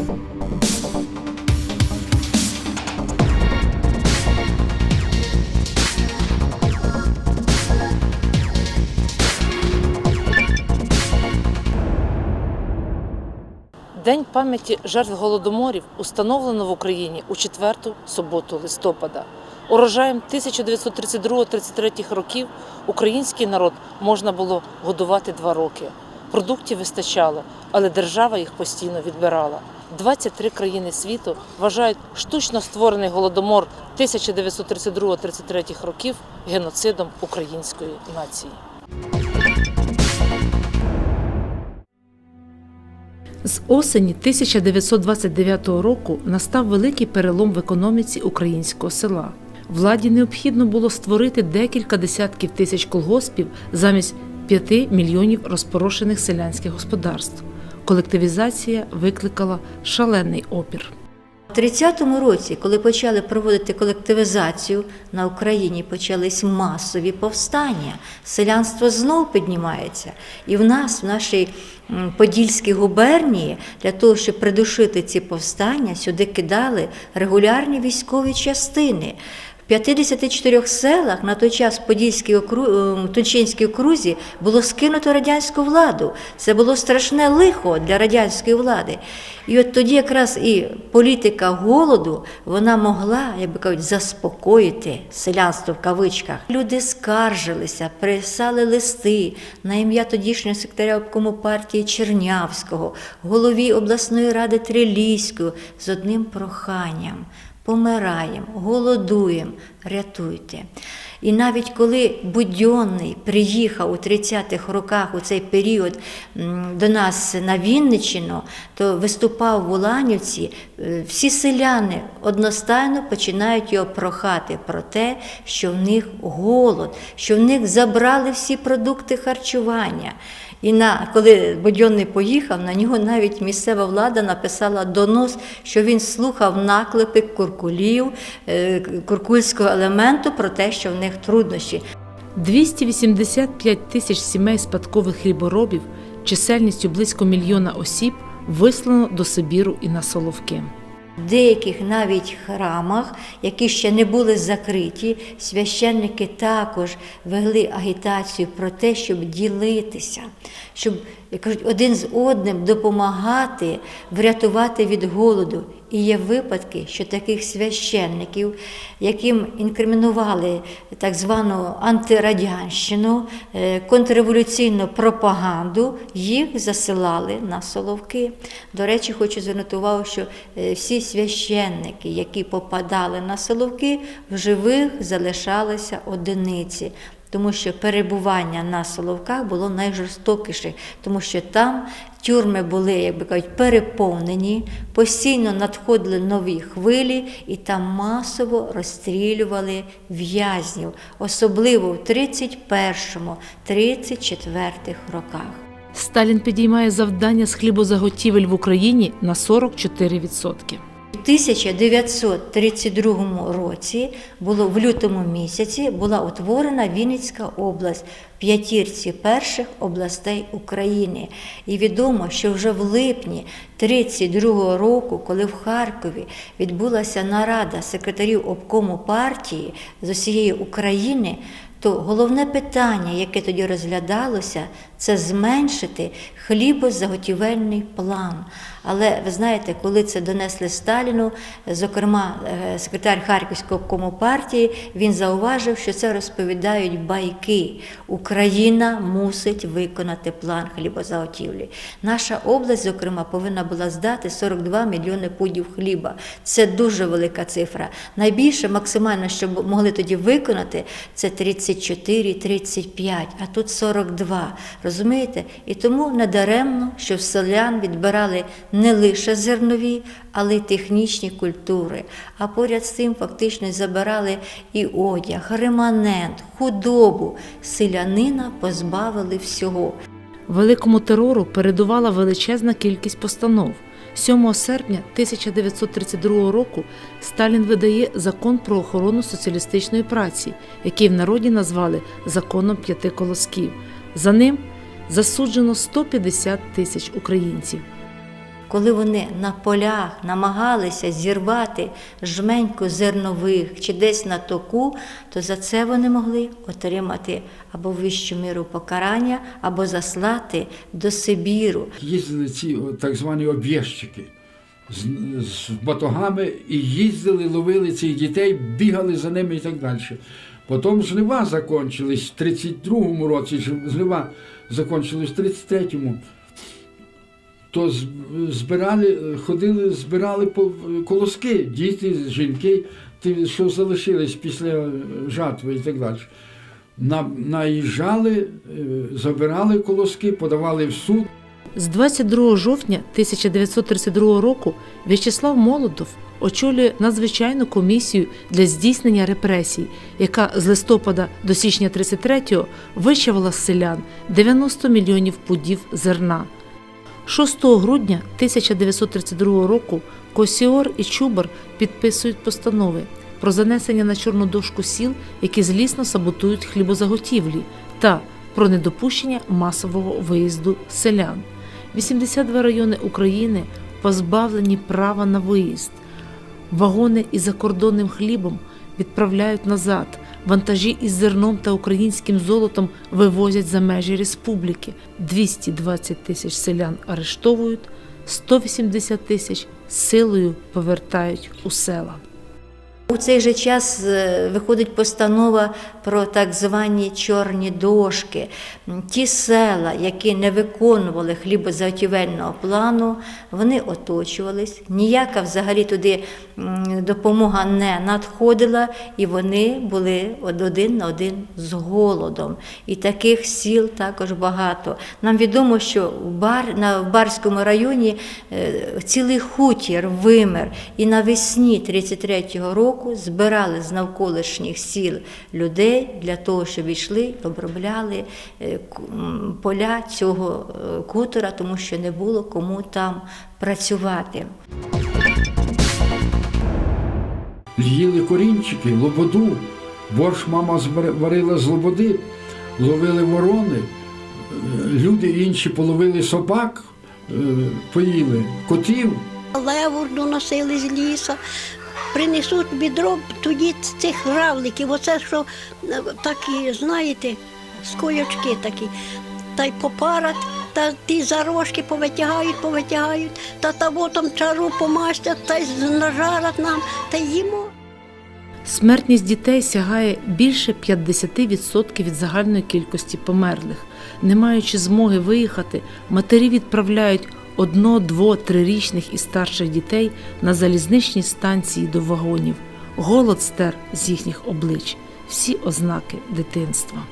День пам'яті жертв голодоморів установлено в Україні у четверту суботу листопада. Урожаєм 1932-33 років український народ можна було годувати два роки. Продуктів вистачало, але держава їх постійно відбирала. 23 країни світу вважають штучно створений голодомор 1932-33 років геноцидом української нації. З осені 1929 року настав великий перелом в економіці українського села. Владі необхідно було створити декілька десятків тисяч колгоспів замість 5 мільйонів розпорошених селянських господарств. Колективізація викликала шалений опір. У 30-му році, коли почали проводити колективізацію на Україні, почались масові повстання. Селянство знов піднімається. І в нас, в нашій Подільській губернії, для того, щоб придушити ці повстання, сюди кидали регулярні військові частини. В 54 селах на той час Подільській окру... е, Тульчинській окрузі було скинуто радянську владу. Це було страшне лихо для радянської влади. І от тоді якраз і політика голоду вона могла, як би кажуть, заспокоїти селянство в кавичках. Люди скаржилися, писали листи на ім'я тодішнього секретаря обкому партії Чернявського, голові обласної ради Триліської з одним проханням. Помираємо, голодуємо, рятуйте. І навіть коли Будьонний приїхав у 30-х роках у цей період до нас на Вінниччину, то виступав в Уланівці, е, всі селяни одностайно починають його прохати про те, що в них голод, що в них забрали всі продукти харчування. І на коли Будьонний поїхав, на нього навіть місцева влада написала донос, що він слухав наклепи куркулів, е, куркульського елементу про те, що в них труднощі. 285 тисяч сімей спадкових хліборобів, чисельністю близько мільйона осіб, вислано до Сибіру і на Соловки. Деяких навіть храмах, які ще не були закриті, священники також вели агітацію про те, щоб ділитися, щоб як кажуть, один з одним допомагати врятувати від голоду. І є випадки, що таких священників, яким інкримінували так звану антирадянщину, е, контрреволюційну пропаганду, їх засилали на соловки. До речі, хочу звернути увагу, що е, всі священники, які попадали на соловки, в живих залишалися одиниці. Тому що перебування на Соловках було найжорстокіше, тому що там тюрми були, як би кажуть, переповнені, постійно надходили нові хвилі, і там масово розстрілювали в'язнів, особливо в 31-34 роках. Сталін підіймає завдання з хлібозаготівель в Україні на 44%. У 1932 році було в лютому місяці була утворена Вінницька область в п'ятірці перших областей України. І відомо, що вже в липні 1932 року, коли в Харкові відбулася нарада секретарів обкому партії з усієї України, то головне питання, яке тоді розглядалося, це зменшити хлібозаготівельний план. Але ви знаєте, коли це донесли Сталіну, зокрема, е, секретар Харківського обкому партії, він зауважив, що це розповідають байки. Україна мусить виконати план хлібозаготівлі. Наша область, зокрема, повинна була здати 42 мільйони пудів хліба. Це дуже велика цифра. Найбільше максимально, що могли тоді виконати, це 34-35, а тут 42. Розумієте? І тому недаремно, що в селян відбирали не лише зернові, але й технічні культури. А поряд з цим фактично забирали і одяг, реманент, худобу. Селянина позбавили всього. Великому терору передувала величезна кількість постанов. 7 серпня 1932 року Сталін видає закон про охорону соціалістичної праці, який в народі назвали законом п'яти колосків. За ним засуджено 150 тисяч українців. коли вони на полях намагалися зірвати жменьку зернових чи десь на току, то за це вони могли отримати або вищу міру покарання, або заслати до Сибіру. Їздили ці так звані об'єщики з, з батогами і їздили, ловили цих дітей, бігали за ними і так далі. Потім жнива закончились в 32-му році, жнива закончились в 33-му. То збирали, ходили, збирали колоски, діти, жінки, ті, що залишились після жатви і так далі. На- Наїжджали, е, забирали колоски, подавали в суд. З 22 жовтня 1932 року В'ячеслав Молотов очолює надзвичайну комісію для здійснення репресій, яка з листопада до січня 33-го вичавила з селян 90 мільйонів пудів зерна. 6 грудня 1932 року Косіор і Чубар підписують постанови про занесення на чорну дошку сіл, які злісно саботують хлібозаготівлі, та про недопущення масового виїзду селян. 82 райони України позбавлені права на виїзд. Вагони із закордонним хлібом відправляють назад. Вантажі із зерном та українським золотом вивозять за межі республіки. 220 тисяч селян арештовують, 180 тисяч силою повертають у села. У цей же час е, виходить постанова про так звані чорні дошки. Ті села, які не виконували хлібозаготівельного плану, вони оточувались. Ніяка взагалі туди допомога не надходила, і вони були один на один з голодом. І таких сіл також багато. Нам відомо, що в, Бар, на, в Барському районі е, цілий хутір вимер, і навесні 33-го року збирали з навколишніх сіл людей для того, щоб йшли і обробляли е, поля цього е, хутора, тому що не було кому там працювати. Їли корінчики, лободу. Борщ мама варила з лободи, ловили ворони, е, люди інші половили собак, поїли, котів. Левур доносили з ліса, принесуть відро тоді цих равликів, оце що е, такі, знаєте, скойочки такі, та й попарать, та ті зарожки повитягають, повитягають, та того там чару помастять, та й нажарять нам, та й їмо. Смертність дітей сягає більше 50% від загальної кількості померлих. Не маючи змоги виїхати, матері відправляють одно, дво, трирічних і старших дітей на залізничні станції до вагонів. Голод стер з їхніх облич, всі ознаки дитинства.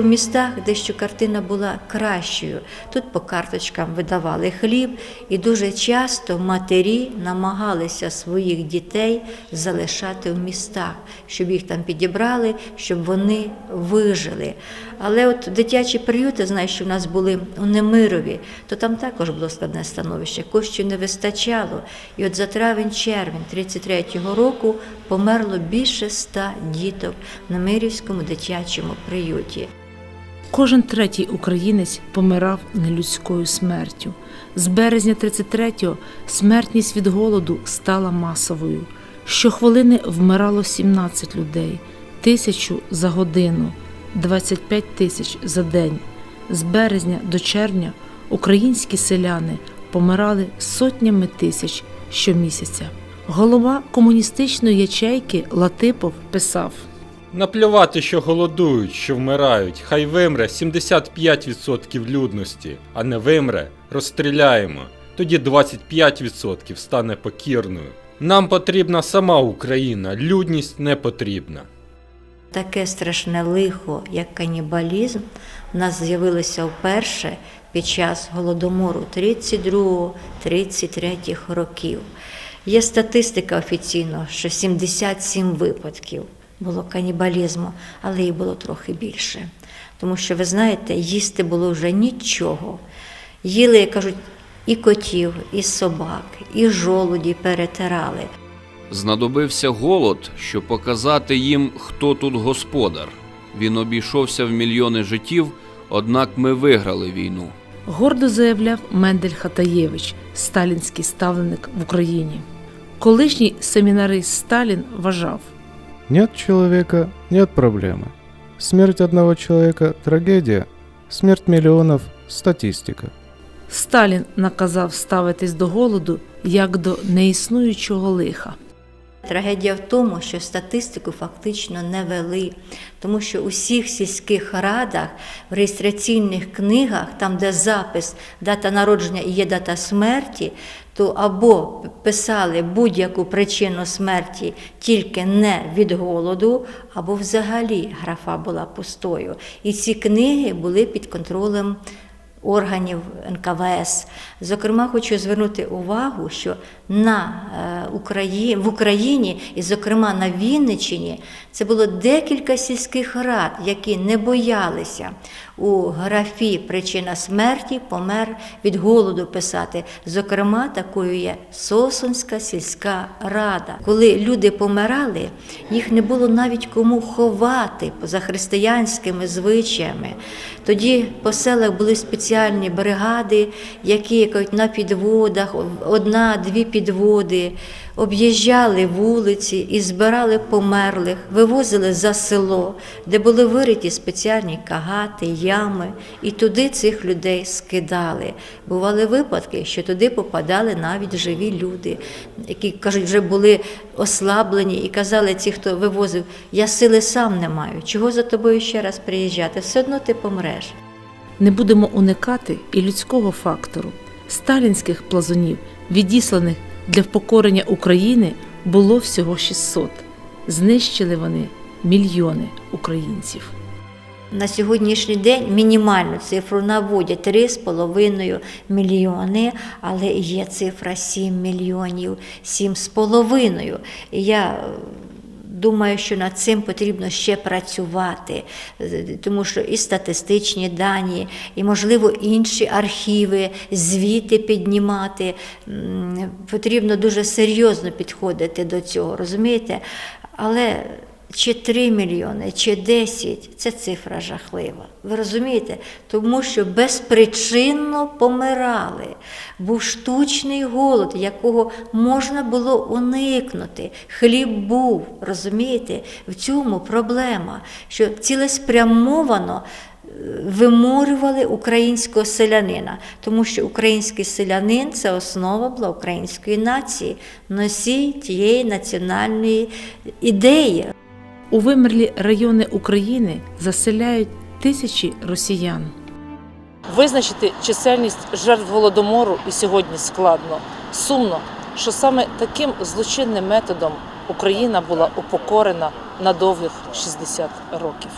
У містах, де що картина була кращою, тут по карточкам видавали хліб, і дуже часто матері намагалися своїх дітей залишати в містах, щоб їх там підібрали, щоб вони вижили. Але от дитячі приюти, знаю, що в нас були у Немирові, то там також було складне становище, коштів не вистачало. І от за травень-червень 33-го року померло більше ста діток в Немирівському дитячому приюті. Кожен третій українець помирав нелюдською смертю. З березня 33-го смертність від голоду стала масовою. Щохвилини вмирало 17 людей, тисячу за годину, 25 тисяч за день. З березня до червня українські селяни помирали сотнями тисяч щомісяця. Голова комуністичної ячейки Латипов писав. Наплювати, що голодують, що вмирають, хай вимре 75% людності, а не вимре, розстріляємо. Тоді 25% стане покірною. Нам потрібна сама Україна, людність не потрібна. Таке страшне лихо, як канібалізм, в нас з'явилося вперше під час голодомору 32-33 років. Є статистика офіційно, що 77 випадків було канібалізму, але їх було трохи більше. Тому що, ви знаєте, їсти було вже нічого. Їли, як кажуть, і котів, і собак, і жолуді перетирали. Знадобився голод, щоб показати їм, хто тут господар. Він обійшовся в мільйони життів, однак ми виграли війну. гордо заявляв Мендель Хатаєвич, сталінський ставленик в Україні. Колишній семінарист Сталін вважав, Нет человека – нет проблемы. Смерть одного человека – трагедия, смерть миллионов – статистика. Сталін наказав ставитись до голоду як до неіснуючого лиха. Трагедія в тому, що статистику фактично не вели, тому що у всіх сільських радах, в реєстраційних книгах, там, де запис дата народження і є дата смерті, то або писали будь-яку причину смерті тільки не від голоду, або взагалі графа була пустою. І ці книги були під контролем органів НКВС. Зокрема, хочу звернути увагу, що на е, Україні, в Україні, і, зокрема, на Вінниччині, це було декілька сільських рад, які не боялися у графі причина смерті помер від голоду писати. Зокрема, такою є Сосонська сільська рада. Коли люди помирали, їх не було навіть кому ховати поза християнськими звичаями. Тоді по селах були спеціальні бригади, які як на підводах, одна-дві підводи, об'їжджали вулиці і збирали померлих, вивозили за село, де були вириті спеціальні кагати, ями, і туди цих людей скидали. Бували випадки, що туди попадали навіть живі люди, які кажуть, вже були ослаблені, і казали ті, хто вивозив, я сили сам не маю. Чого за тобою ще раз приїжджати? Все одно ти помреш. Не будемо уникати і людського фактору. Сталінських плазунів, відісланих для впокорення України, було всього 600. Знищили вони мільйони українців. На сьогоднішній день мінімальну цифру наводять 3,5 мільйони, але є цифра 7 мільйонів, 7,5. І я думаю, що над цим потрібно ще працювати, тому що і статистичні дані, і, можливо, інші архіви, звіти піднімати. Потрібно дуже серйозно підходити до цього, розумієте? Але чи 3 мільйони, чи 10 це цифра жахлива. Ви розумієте? Тому що безпричинно помирали. Був штучний голод, якого можна було уникнути. Хліб був, розумієте? В цьому проблема, що цілеспрямовано е, виморювали українського селянина, тому що український селянин це основа була української нації, носій тієї національної ідеї. У вимерлі райони України заселяють тисячі росіян. Визначити чисельність жертв голодомору і сьогодні складно. Сумно, що саме таким злочинним методом Україна була упокорена на довгих 60 років.